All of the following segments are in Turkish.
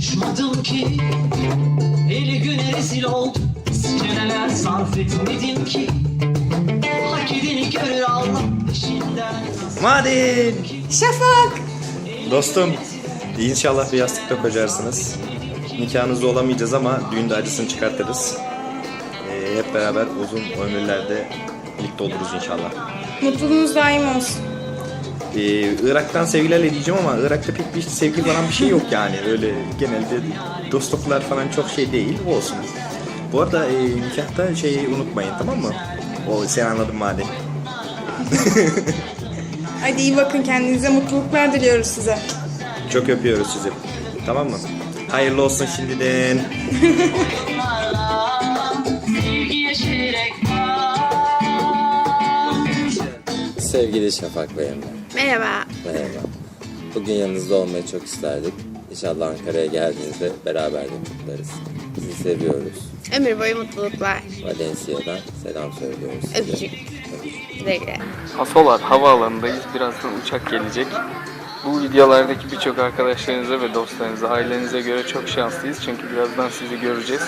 Konuşmadım ki Eli güne rezil oldum Seneler sarf etmedim ki Hak edeni görür Allah peşinden Madin! Şafak. Dostum, inşallah bir yastıkta kocarsınız. Nikahınızda olamayacağız ama düğünde acısını çıkartırız. Ee, hep beraber uzun ömürlerde birlikte oluruz inşallah. Mutluluğunuz daim olsun. Ee, Irak'tan sevgilerle diyeceğim ama Irak'ta pek bir sevgi falan bir şey yok yani. Öyle genelde dostluklar falan çok şey değil. Olsun. Bu arada e, nikahta şeyi unutmayın tamam mı? O sen anladın madem. Hadi iyi bakın kendinize mutluluklar diliyoruz size. Çok öpüyoruz sizi. Tamam mı? Hayırlı olsun şimdiden. Sevgili Şafak Emre. Merhaba. Merhaba. Bugün yanınızda olmayı çok isterdik. İnşallah Ankara'ya geldiğinizde beraber de kutlarız. Sizi seviyoruz. Ömür boyu mutluluklar. Valencia'dan selam söylüyoruz size. Öpücük. Güle güle. Hasolar havaalanındayız. Birazdan uçak gelecek. Bu videolardaki birçok arkadaşlarınıza ve dostlarınıza, ailenize göre çok şanslıyız. Çünkü birazdan sizi göreceğiz.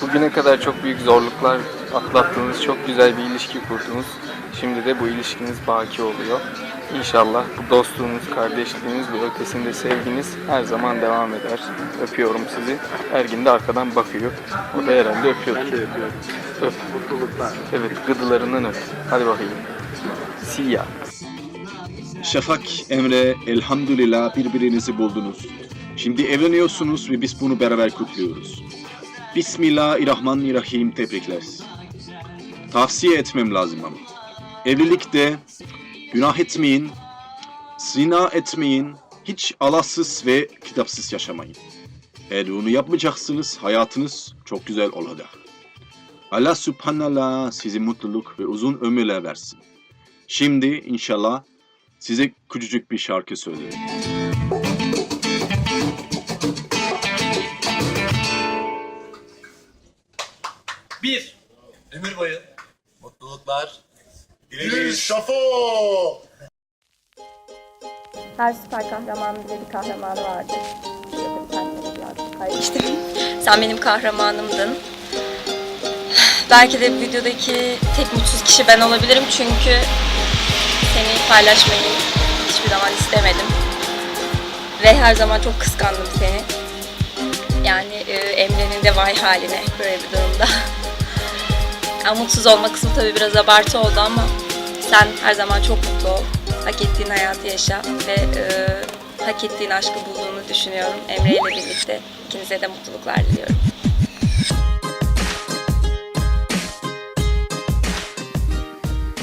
Bugüne kadar çok büyük zorluklar atlattığınız, çok güzel bir ilişki kurdunuz. Şimdi de bu ilişkiniz baki oluyor. İnşallah bu dostluğunuz, kardeşliğiniz ve ötesinde sevginiz her zaman devam eder. Öpüyorum sizi. Ergin de arkadan bakıyor. O da herhalde öpüyor. Ben de öpüyorum. Öp. Mutluluklar. Evet, gıdılarından öp. Hadi bakayım. See ya. Şafak, Emre, elhamdülillah birbirinizi buldunuz. Şimdi evleniyorsunuz ve biz bunu beraber kutluyoruz. Bismillahirrahmanirrahim tebrikler. Tavsiye etmem lazım ama. Evlilikte günah etmeyin, zina etmeyin, hiç Allahsız ve kitapsız yaşamayın. Eğer bunu yapmayacaksınız hayatınız çok güzel olacak. Allah subhanallah sizi mutluluk ve uzun ömürler versin. Şimdi inşallah size küçücük bir şarkı söyleyeyim. Bir. Ömür boyu. Mutluluklar. Her süper kahramanın bile bir kahramanı vardır. Paylaştım. Sen benim kahramanımdın. Belki de videodaki tek mutsuz kişi ben olabilirim çünkü seni paylaşmayı hiçbir zaman istemedim. Ve her zaman çok kıskandım seni. Yani e, Emre'nin de vay haline böyle bir durumda. Yani mutsuz olma kısmı tabii biraz abartı oldu ama sen her zaman çok mutlu ol. Hak ettiğin hayatı yaşa ve e, hak ettiğin aşkı bulduğunu düşünüyorum. Emre ile birlikte ikinize de mutluluklar diliyorum.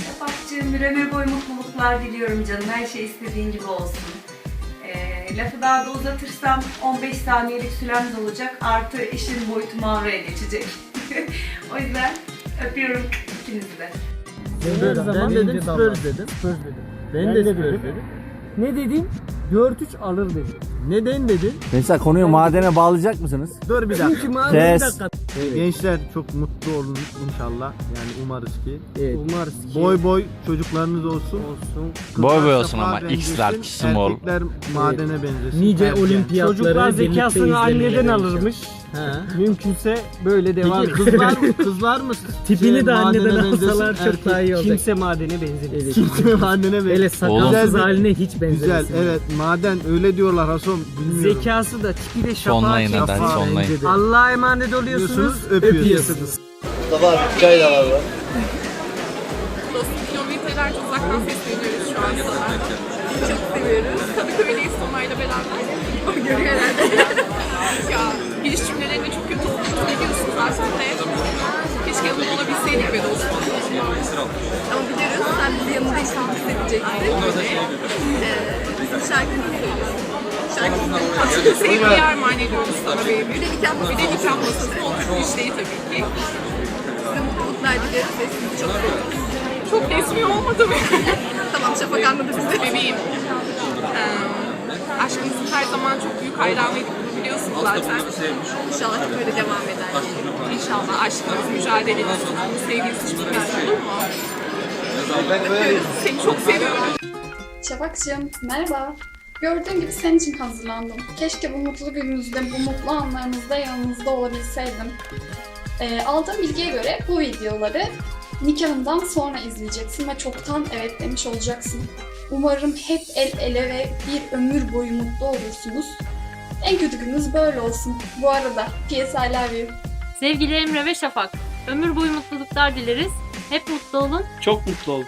Şafakcığım bir ömür boyu mutluluklar diliyorum canım. Her şey istediğin gibi olsun. Ee, lafı daha da uzatırsam 15 saniyelik süremiz olacak. Artı işin boyutu mavraya geçecek. o yüzden öpüyorum ikinizi de. Her zaman dedim Spurs dedim. Spurs dedim. Ben, de Spurs dedim. Ne dedim? 4-3 alır dedim. Neden dedin? Mesela konuyu madene bağlayacak mısınız? Dur bir dakika. Çünkü Kes. bir dakika. Gençler çok mutlu olun inşallah. Yani umarız ki. Evet. Umarız ki. Boy boy çocuklarınız olsun. olsun. Boy boy olsun ama X large, small. Erkekler madene benzesin. Nice Erken. olimpiyatları Çocuklar birlikte zekasını izlemeye anneden benziyor. alırmış. He. Mümkünse böyle devam Peki kızlar kızlar mı? Tipini şey, de anneden madene benzesin, alsalar çok erkek- daha iyi olacak. Kimse madene benzemez. Evet. Kimse madene benzesin. Hele sakalsız haline hiç. Güzel evet maden öyle diyorlar Hasan bilmiyorum. Zekası da tipi de şafağı Sonlayın hadi sonlayın. Bence de. Allah'a emanet oluyorsunuz, Diyorsunuz, öpüyorsunuz. öpüyorsunuz. Kilometreler uzaktan sesleniyoruz şu an sana. Çok seviyoruz. Kadıköy'deyiz Sonay'la beraber. O görüyor herhalde. ya giriş cümlelerinde çok kötü olduğunu biliyorsun zaten de. Keşke yanında olabilseydik be dostum. Ama biliyoruz sen bizi yanındaysan hissedeceksin. Ee, şarkını söylüyorsun. Şarkısını sevgiyi armağan ediyoruz sana benim. Bir de nikah masası. Bir de nikah masası. O Türk işleri tabii ki. Size mutluluklar dileriz ve sizi çok seviyoruz. Çok resmi olmadı mı? tamam Şafak anladı bizi. Bebeğim. Ee, aşkımızın her zaman çok büyük hayranıydık bunu biliyorsun zaten. İnşallah hep böyle devam eder. İnşallah aşkımız, mücadelemiz, tutumumuz, sevgimiz hiç bitmesin olur mu? Seni çok seviyorum. Şafakcığım merhaba. Gördüğün gibi senin için hazırlandım. Keşke bu mutlu gününüzde, bu mutlu anlarınızda yanınızda olabilseydim. Ee, aldığım bilgiye göre bu videoları nikahından sonra izleyeceksin ve çoktan evet demiş olacaksın. Umarım hep el ele ve bir ömür boyu mutlu olursunuz. En kötü gününüz böyle olsun. Bu arada P.S. I love you. Sevgili Emre ve Şafak, ömür boyu mutluluklar dileriz. Hep mutlu olun. Çok mutlu oldum.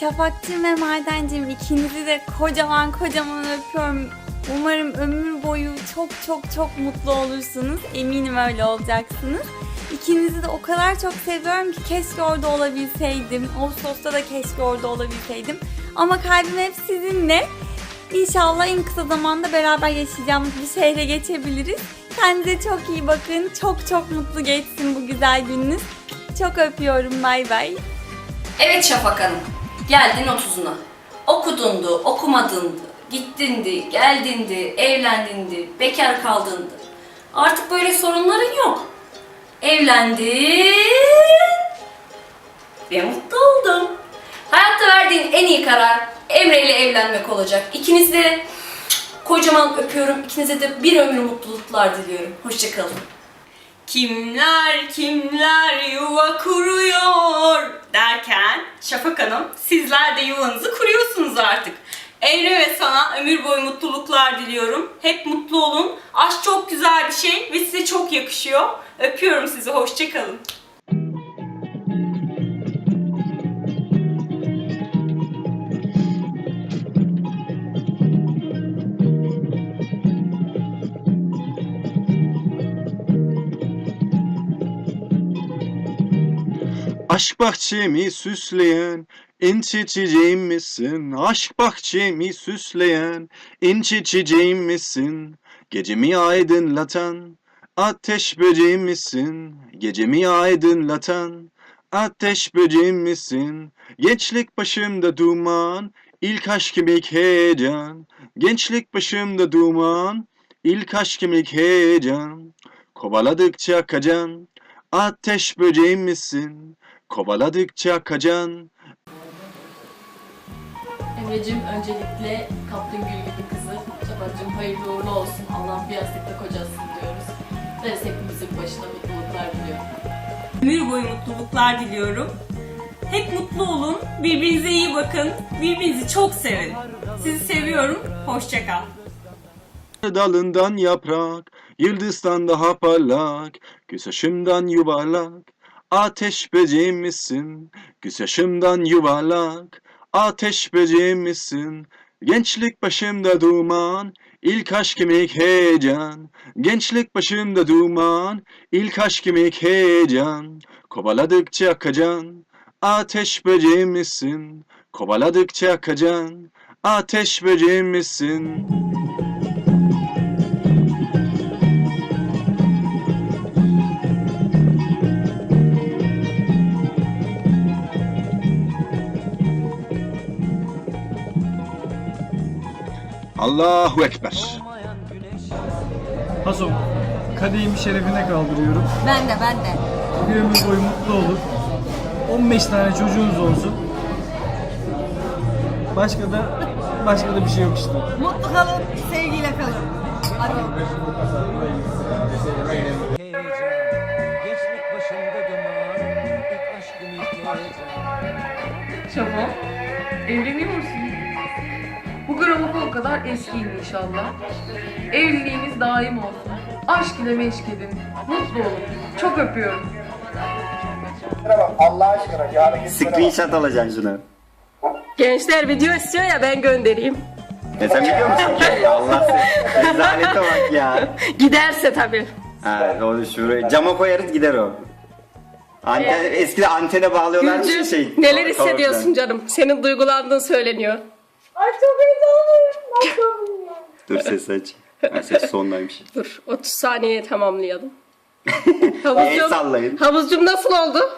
Şafakcığım ve Maden'cim ikinizi de kocaman kocaman öpüyorum. Umarım ömür boyu çok çok çok mutlu olursunuz. Eminim öyle olacaksınız. İkinizi de o kadar çok seviyorum ki keşke orada olabilseydim. Ağustos'ta da keşke orada olabilseydim. Ama kalbim hep sizinle. İnşallah en kısa zamanda beraber yaşayacağımız bir şehre geçebiliriz. Kendinize çok iyi bakın. Çok çok mutlu geçsin bu güzel gününüz. Çok öpüyorum. Bay bay. Evet Şafak Hanım, geldin otuzuna. Okudundu, okumadındı, gittin geldindi, evlendindi, bekar kaldındı. Artık böyle sorunların yok. Evlendin ve mutlu oldum. Hayatta verdiğin en iyi karar Emre ile evlenmek olacak. İkinizi de kocaman öpüyorum. İkinize de bir ömür mutluluklar diliyorum. Hoşçakalın. Kimler kimler yuva kuruyor derken Şafak Hanım sizler de yuvanızı kuruyorsunuz artık. Emre ve sana ömür boyu mutluluklar diliyorum. Hep mutlu olun. Aşk çok güzel bir şey ve size çok yakışıyor. Öpüyorum sizi. Hoşçakalın. Aşk bahçemi süsleyen inci çiçeğim misin? Aşk bahçemi süsleyen inci çiçeğim misin? Gecemi aydınlatan ateş böceğim misin? Gecemi aydınlatan ateş böceğim misin? Gençlik başımda duman, ilk aşkım ilk heyecan. Gençlik başımda duman, ilk aşkım ilk heyecan. Kovaladıkça akacan, ateş böceğim misin? Kovaladıkça akacan, Emre'cim öncelikle kaptın gül gibi kızı. Şafak'cığım hayırlı uğurlu olsun. Allah bir yastıkta kocasın diyoruz. Deriz hepimizin başına mutluluklar diliyorum. Ömür boyu mutluluklar diliyorum. Hep mutlu olun. Birbirinize iyi bakın. Birbirinizi çok sevin. Sizi seviyorum. Hoşçakal. dalından yaprak, yıldızdan daha parlak, güneşimden yuvarlak, ateş böceğim misin? Güneşimden yuvarlak, ateş böceğim misin? Gençlik başımda duman, ilk aşkım ilk heyecan. Gençlik başımda duman, ilk aşkım ilk heyecan. Kovaladıkça akacan, ateş böceğim misin? Kovaladıkça akacan, ateş böceğim misin? Allahu Ekber. Hasan, kadehimi şerefine kaldırıyorum. Ben de ben de. Bir ömür boyu mutlu olur. 15 tane çocuğunuz olsun. Başka da başka da bir şey yok işte. Mutlu kalın, sevgiyle kalın. Hadi. Şafak, evleniyor musun? Kadar eskiyim inşallah. Evliliğiniz daim olsun. Aşk ile meşk edin. Mutlu olun. Çok öpüyorum. Screenshot alacaksın şunu. Gençler video istiyor ya ben göndereyim. E sen biliyor musun ki? Allah seni. Rezalete bak ya. Giderse tabii. Ha, onu şuraya cama koyarız gider o. Anten, eskide antene bağlıyorlarmış şey. neler hissediyorsun canım? Senin duygulandığın söyleniyor. Dur ses aç. Ha, ses sondaymış. Dur 30 saniyeye tamamlayalım. El sallayın. havuzcum nasıl oldu?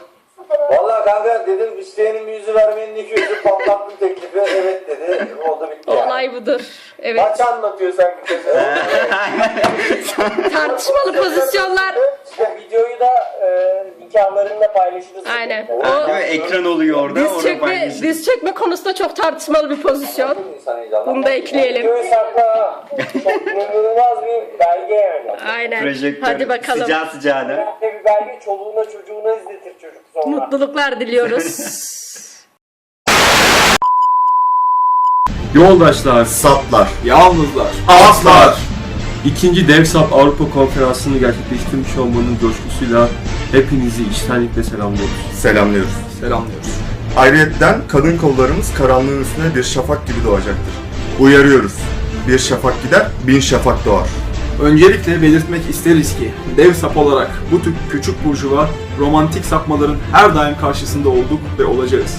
Valla kanka dedim isteyenin bir yüzü vermenin iki yüzü patlattım teklifi. Evet dedi. Oldu bitti yani. Olay budur. Evet. Maç anlatıyor sanki. Tartışmalı pozisyonlar. Videoyu da e, nikahlarında paylaşırız. Aynen. O, O- ekran oluyor orada. Diz çekme, diz çekme konusunda çok tartışmalı bir pozisyon. Bunu da ekleyelim. Videoyu sakla ha. Çok inanılmaz bir belge yani. Aynen. Hadi bakalım. sıcağına. Bir belge çoluğuna çocuğuna izletir çocuk sonra. Mutluluklar diliyoruz. Yoldaşlar, Saplar. yalnızlar, Aslar. İkinci DevSap Avrupa Konferansı'nı gerçekleştirmiş olmanın coşkusuyla hepinizi içtenlikle selamlıyoruz. Selamlıyoruz. Selamlıyoruz. Ayrıyetten kadın kollarımız karanlığın üstüne bir şafak gibi doğacaktır. Uyarıyoruz. Bir şafak gider, bin şafak doğar. Öncelikle belirtmek isteriz ki DevSap olarak bu tip küçük burjuva romantik sapmaların her daim karşısında olduk ve olacağız.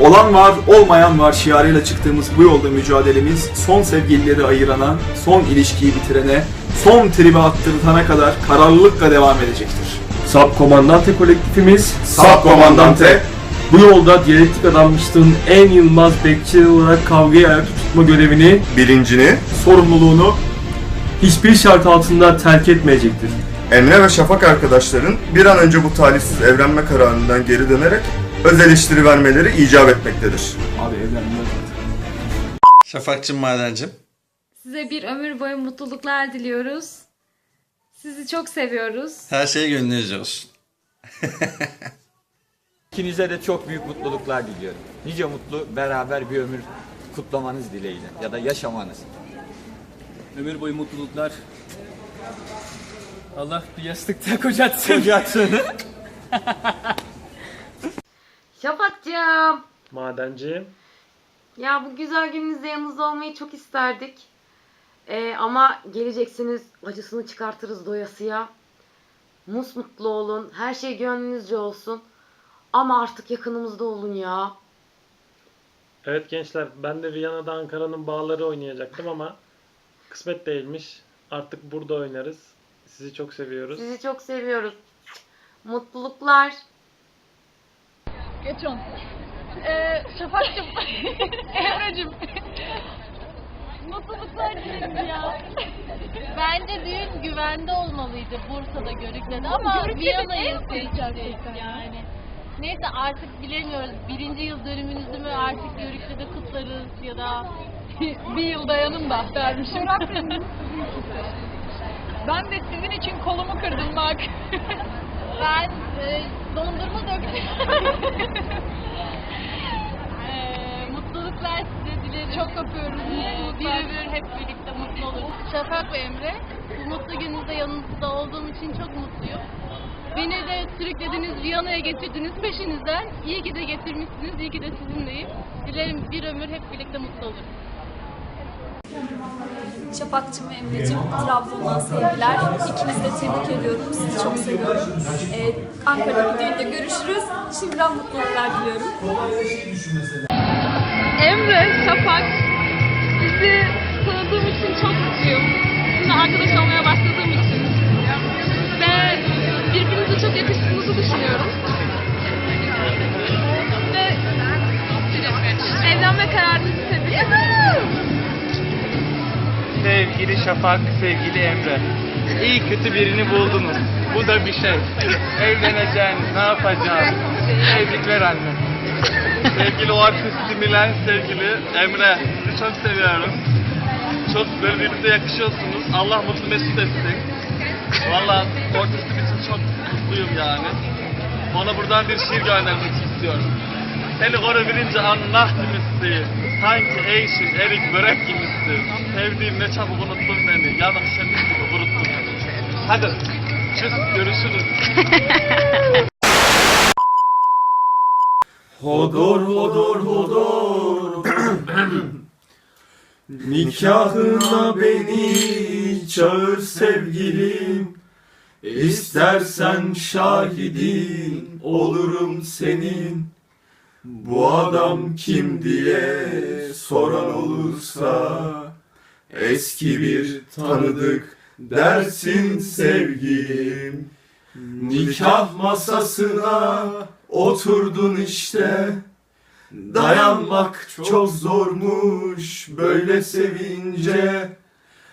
Olan var, olmayan var şiarıyla çıktığımız bu yolda mücadelemiz son sevgilileri ayırana, son ilişkiyi bitirene, son tribe attırtana kadar kararlılıkla devam edecektir. Sap Komandante kolektifimiz Sap Komandante, bu yolda diyalektik adanmışlığın en yılmaz bekçileri olarak kavgayı ayakta tutma görevini, bilincini sorumluluğunu hiçbir şart altında terk etmeyecektir. Emre ve Şafak arkadaşların bir an önce bu talihsiz evlenme kararından geri dönerek öz eleştiri vermeleri icap etmektedir. Abi evlenmez Şafakçım Madencim. Size bir ömür boyu mutluluklar diliyoruz. Sizi çok seviyoruz. Her şey gönlünüzce olsun. İkinize de çok büyük mutluluklar diliyorum. Nice mutlu beraber bir ömür kutlamanız dileğiyle ya da yaşamanız. Ömür boyu mutluluklar. Allah bir yastıkta kocatsın. Kocatsın. Şafakcığım. Madenci. Ya bu güzel gününüzde yanınızda olmayı çok isterdik. Ee, ama geleceksiniz acısını çıkartırız doyasıya. Musmutlu olun. Her şey gönlünüzce olsun. Ama artık yakınımızda olun ya. Evet gençler ben de Viyana'da Ankara'nın bağları oynayacaktım ama kısmet değilmiş. Artık burada oynarız. Sizi çok seviyoruz. Sizi çok seviyoruz. Mutluluklar. Geç on. Ee, Şafak'cığım. Emre'cim. Mutluluklar dilerim ya. Bence düğün güvende olmalıydı Bursa'da Görükle'de ama Viyana'yı seçtik yani. Neyse artık bilemiyoruz. Birinci yıl dönümünüzü mü artık Görükle'de kutlarız ya da bir yıl dayanın da dermişim. ben de sizin için kolumu kırdım bak. ben e, dondurma döktüm. Ee, mutluluklar size dilerim. Çok öpüyoruz. Ee, bir ömür hep birlikte mutlu oluruz. Şafak ve Emre, bu mutlu gününüzde yanınızda olduğum için çok mutluyum. Beni de sürüklediniz, Viyana'ya getirdiniz peşinizden. İyi ki de getirmişsiniz, iyi ki de sizinleyim. Dilerim bir ömür hep birlikte mutlu oluruz. Şafakcığım ve Emre'cim Trabzon'dan sevgiler. İkinizi de tebrik ediyorum. Sizi çok seviyorum. Ee, Ankara'da düğünde görüşürüz. Şimdiden mutluluklar diliyorum. Emre, Şafak, sizi tanıdığım için çok mutluyum. Sizinle arkadaş olmaya başladığım için. Ve birbirinize çok yakıştığınızı düşünüyorum. Ve evlenme kararınızı tebrik ederim. Sevgili Şafak, sevgili Emre. İyi kötü birini buldunuz. Bu da bir şey. Evleneceğiniz, ne yapacağız? Tebrikler anne. Sevgili o artistimilen sevgili Emre. Sizi çok seviyorum. Çok birbirinize yakışıyorsunuz. Allah mutlu mesut etsin. Valla ortasım için çok mutluyum yani. Ona buradan bir şiir göndermek istiyorum. Seni görebilince anlahtımızdı. Sanki eşin erik börek gibisin. Sevdiğim ne çabuk unuttun beni. Yanık şemik gibi beni. Hadi. Çüz görüşürüz. Hodor hodor hodor Nikahına beni çağır sevgilim İstersen şahidin olurum senin Bu adam kim diye soran olursa Eski bir tanıdık dersin sevgilim Nikah masasına oturdun işte Dayanmak çok zormuş böyle sevince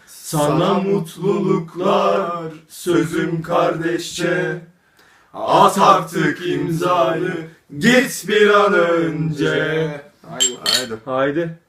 Sana mutluluklar sözüm kardeşçe At artık imzayı. Git bir an önce. Haydi. Haydi.